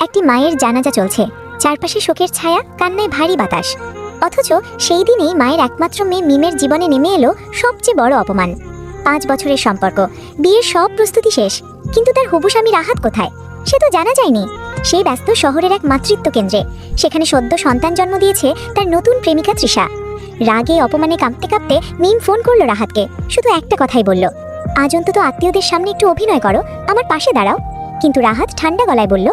একটি মায়ের জানাজা চলছে। চারপাশে শোকের ছায়া, কান্নায় ভারী বাতাস। অথচ সেই দিনেই মায়ের একমাত্র মেয়ে মিমের জীবনে নেমে এলো সবচেয়ে বড় অপমান। পাঁচ বছরের সম্পর্ক, বিয়ের সব প্রস্তুতি শেষ। কিন্তু তার হবু স্বামী রাহাত কোথায়? সে তো জানা যায়নি। সেই ব্যস্ত শহরের এক মাতৃত্ব কেন্দ্রে। সেখানে সদ্য সন্তান জন্ম দিয়েছে তার নতুন প্রেমিকা তৃষা। রাগে অপমানে কাঁপতে কাঁপতে মিম ফোন করল রাহাতকে। শুধু একটা কথাই বলল, আজ অন্তত আত্মীয়দের সামনে একটু অভিনয় করো, আমার পাশে দাঁড়াও। কিন্তু রাহাত ঠান্ডা গলায় বলল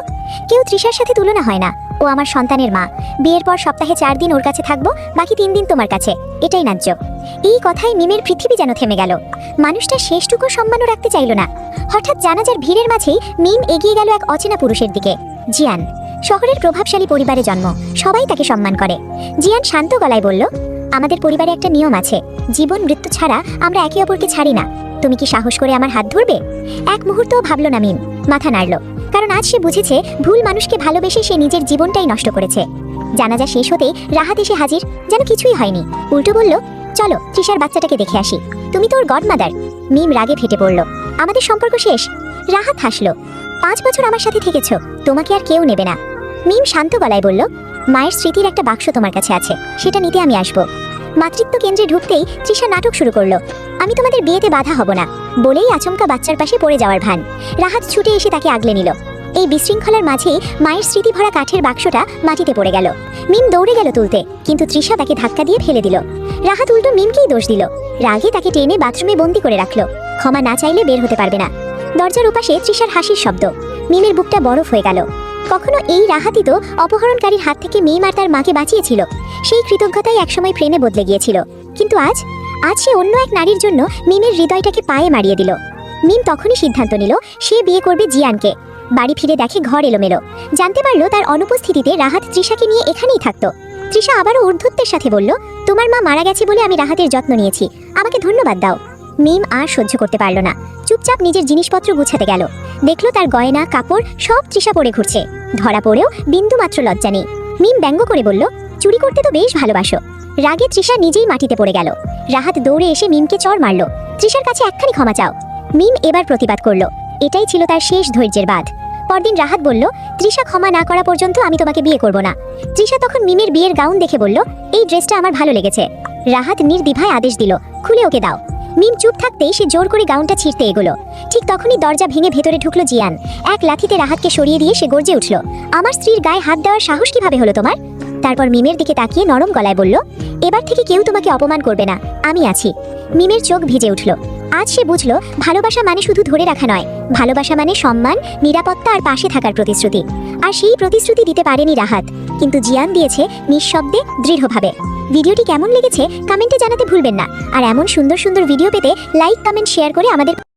কেউ তৃষার সাথে তুলনা হয় না। ও আমার সন্তানের মা। বিয়ের পর সপ্তাহে চার দিন ওর কাছে থাকব, বাকি তিন দিন তোমার কাছে। এটাই ন্যায্য। এই কথায় মিমের পৃথিবী যেন থেমে গেল। মানুষটা শেষটুকু সম্মানও রাখতে চাইল না। হঠাৎ জানাজার ভিড়ের মাঝেই মিম এগিয়ে গেল এক অচেনা পুরুষের দিকে। জিয়ান, শহরের প্রভাবশালী পরিবারে জন্ম। সবাই তাকে সম্মান করে। জিয়ান শান্ত গলায় বলল, আমাদের পরিবারে একটা নিয়ম আছে। জীবন মৃত্যু ছাড়া আমরা একে অপরকে ছাড়ি না। তুমি কি সাহস করে আমার হাত ধরবে? এক মুহূর্তও ভাবলো না মিম। মাথা নাড়ল। কারণ আজ সে বুঝেছে ভুল মানুষকে ভালোবেসে সে নিজের জীবনটাই নষ্ট করেছে। জানাজা শেষ হতেই রাহাত এসে হাজির, যেন কিছুই হয়নি। উল্টো বলল, চলো, তৃষার বাচ্চাটাকে দেখে আসি। তুমি তো ওর গডমাদার মিম রাগে ফেটে পড়ল, আমাদের সম্পর্ক শেষ? রাহাত হাসলো, পাঁচ বছর আমার সাথে থেকেছ, তোমাকে আর কেউ নেবে না। মিম শান্ত গলায় বলল, মায়ের স্মৃতির একটা বাক্স তোমার কাছে আছে, সেটা নিতে আমি আসব। মাতৃত্ব কেন্দ্রে ঢুকতেই তৃষা নাটক শুরু করল আমি তোমাদের বিয়েতে বাধা হব না, বলেই আচমকা বাচ্চার পাশে পড়ে যাওয়ার ভান। রাহাত ছুটে এসে তাকে আগলে নিল। এই বিশৃঙ্খলার মাঝেই মায়ের স্মৃতি ভরা কাঠের বাক্সটা মাটিতে পড়ে গেল। মিম দৌড়ে গেল তুলতে, কিন্তু তৃষা তাকে ধাক্কা দিয়ে ফেলে দিল। রাহাত উল্টো মিমকেই দোষ দিল। রাগে তাকে টেনে বাথরুমে বন্দি করে রাখল। ক্ষমা না চাইলে বের হতে পারবে না। দরজার ওপাশে তৃষার হাসির শব্দ। মিমের বুকটা বরফ হয়ে গেল। কখনো এই রাহাতই তো অপহরণকারীর হাত থেকে মিম আর তার মাকে বাঁচিয়েছিল। সেই কৃতজ্ঞতাই একসময় প্রেমে বদলে গিয়েছিল। কিন্তু আজ আজ সে অন্য এক নারীর জন্য মিমের হৃদয়টাকে পায়ে মারিয়ে দিল। মিম তখনই সিদ্ধান্ত নিল, সে বিয়ে করবে জিয়ানকে। বাড়ি ফিরে দেখে ঘর এলোমেলো। জানতে পারল তার অনুপস্থিতিতে রাহাত তৃষাকে নিয়ে এখানেই থাকতো। তৃষা আবারও ঊর্ধ্বত্বের সাথে বলল, তোমার মা মারা গেছে বলে আমি রাহাতের যত্ন নিয়েছি। আমাকে ধন্যবাদ দাও। মিম আর সহ্য করতে পারল না। চুপচাপ নিজের জিনিসপত্র গুছাতে গেল। দেখল তার গয়না, কাপড় সব তৃষা পরে ঘুরছে। ধরা পড়েও বিন্দু মাত্র লজ্জা নেই। মিম ব্যঙ্গ করে বলল, চুরি করতে তো বেশ ভালোবাসো। রাগে তৃষা নিজেই মাটিতে পড়ে গেল। রাহাত দৌড়ে এসে মিমকে চর মারল। তৃষার কাছে একখানি ক্ষমা চাও। মিম এবার প্রতিবাদ করল। এটাই ছিল তার শেষ ধৈর্যের বাঁধ। পরদিন রাহাত বলল, তৃষা, ক্ষমা না করা পর্যন্ত আমি তোমাকে বিয়ে করব না। তৃষা তখন মিমের বিয়ের গাউন দেখে বলল, এই ড্রেসটা আমার ভালো লেগেছে। রাহাত নির্দ্বিধায় আদেশ দিল, খুলে ওকে দাও। মিম চুপ থাকতেই সে জোর করে গাউনটা ছিঁড়তে এগোলো। ঠিক তখনই দরজা ভেঙে ভেতরে ঢুকলো জিয়ান। এক লাথিতে রাহাতকে সরিয়ে দিয়ে সে গর্জে উঠল, আমার স্ত্রীর গায়ে হাত দেওয়ার সাহস কীভাবে হলো তোমার? তারপর মিমের দিকে তাকিয়ে নরম গলায় বলল, এবার থেকে কেউ তোমাকে অপমান করবে না, আমি আছি। মিমের চোখ ভিজে উঠল। আজ সে বুঝলো, ভালোবাসা মানে শুধু ধরে রাখা নয়, ভালোবাসা মানে সম্মান, নিরাপত্তা আর পাশে থাকার প্রতিশ্রুতি। আর সেই প্রতিশ্রুতি দিতে পারেনি রাহাত, কিন্তু জিয়ান দিয়েছে নিঃশব্দে দৃঢ়ভাবে। ভিডিওটি কেমন লেগেছে, কমেন্টে জানাতে ভুলবেন না। আর এমন সুন্দর সুন্দর ভিডিও পেতে লাইক, কমেন্ট, শেয়ার করে আমাদের